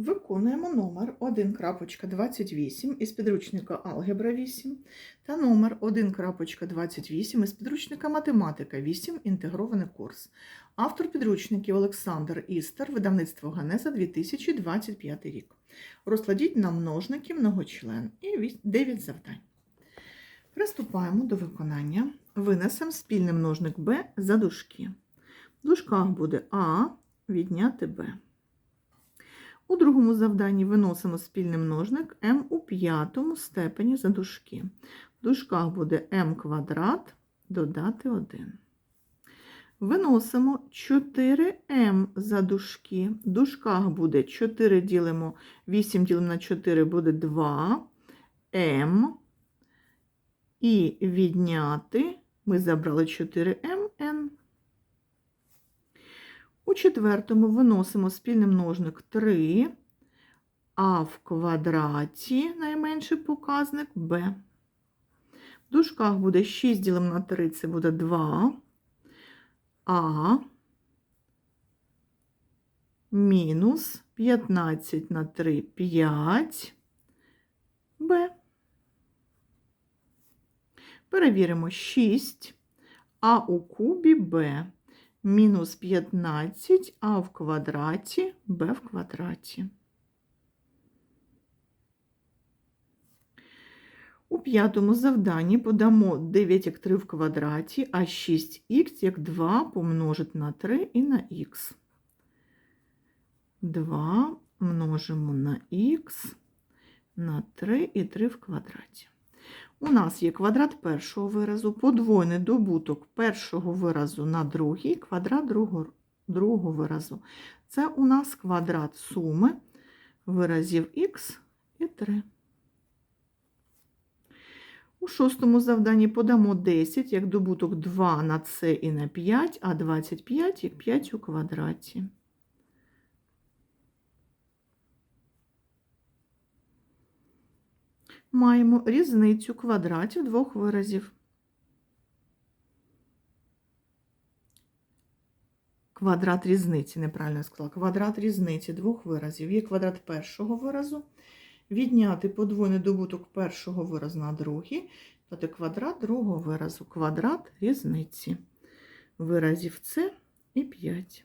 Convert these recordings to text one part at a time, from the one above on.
Виконуємо номер 1.28 із підручника Алгебра 8 та номер 1.28 із підручника Математика 8. Інтегрований курс. Автор підручників Олександр Істер, видавництво Ганеза 2025 рік. Розкладіть на множники многочлен і 9 завдань. Приступаємо до виконання. Винесемо спільний множник b за дужки. В дужках буде А відняти Б. У другому завданні виносимо спільний множник m у п'ятому степені за дужки. В дужках буде m квадрат додати 1. Виносимо 4m за дужки. В дужках буде 4 ділимо, 8 ділимо на 4 буде 2 m. І відняти ми забрали 4mn. У четвертому виносимо спільний множник 3, а в квадраті найменший показник b. В дужках буде 6 ділимо на 3, це буде 2, а мінус 15 на 3 5 b. Перевіримо 6, а у кубі b мінус 15, а в квадраті b в квадраті. У п'ятому завданні подамо 9 як 3 в квадраті, а 6х як 2 помножити на 3 і на х. 2 множимо на х на 3 і 3 в квадраті. У нас є квадрат першого виразу, подвойний добуток першого виразу на другий, квадрат другого, другого виразу. Це у нас квадрат суми виразів х і 3. У шостому завданні подамо 10 як добуток 2 на c і на 5, а 25 як 5 у квадраті. Маємо різницю квадратів двох виразів. Квадрат різниці, неправильно сказала, квадрат різниці двох виразів. Є квадрат першого виразу, відняти подвойний добуток першого виразу на другий, тобто квадрат другого виразу, квадрат різниці. Виразів С і 5.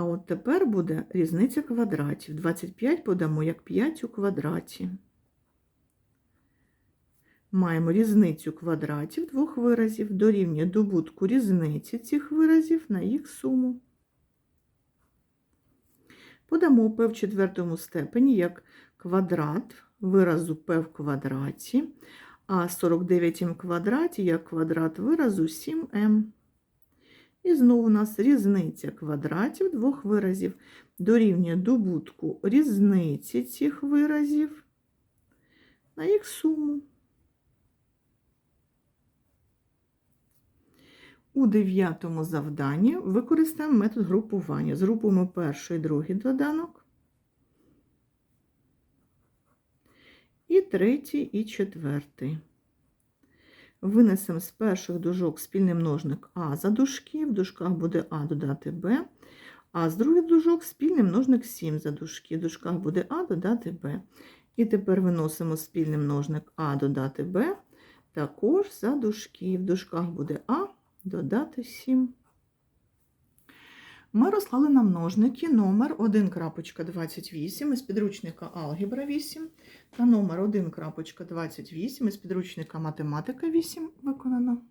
А от тепер буде різниця квадратів. 25 подамо як 5 у квадраті. Маємо різницю квадратів двох виразів дорівнює добутку різниці цих виразів на їх суму. Подамо p в четвертому степені як квадрат виразу p в квадраті, а 49 в квадраті як квадрат виразу 7m. І знову у нас різниця квадратів двох виразів дорівнює добутку різниці цих виразів на їх суму. У дев'ятому завданні використаємо метод групування. Згрупуємо перший і другий доданок, і третій, і четвертий. Винесемо з перших дужок спільний множник А за дужки, в дужках буде А додати Б, а з других дужок спільний множник 7 за дужки, в дужках буде А додати Б. І тепер виносимо спільний множник А додати Б, також за дужки, в дужках буде А додати 7. Ми розклали на множники номер 1.28 із підручника Алгебра 8 та номер 1.28 із підручника Математика 8 виконано.